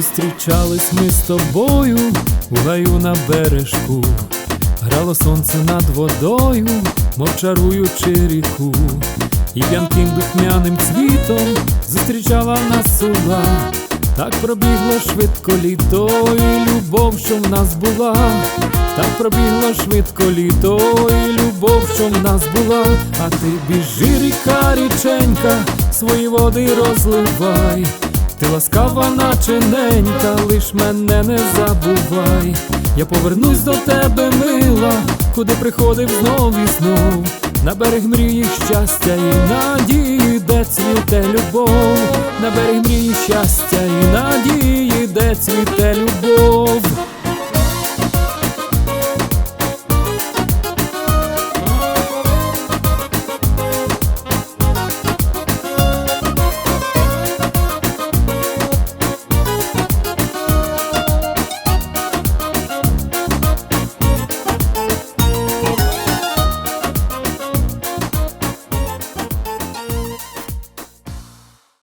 Зустрічались ми з тобою у гаю на бережку, грало сонце над водою, мов чаруючи ріку, і п'янким духмяним цвітом зустрічала нас сула. Так пробігло швидко літо, і любов, що в нас була, так пробігло швидко літо, і любов, що в нас була, а ти біжи, ріка, річенька, свої води розливай. Ти ласкава, наче ненька, лиш мене не забувай. Я повернусь до тебе, мила, куди приходив знов і знов. На берег мрії щастя і надії, де цвіте любов, на берег мрії щастя і надії, де цвіте любов.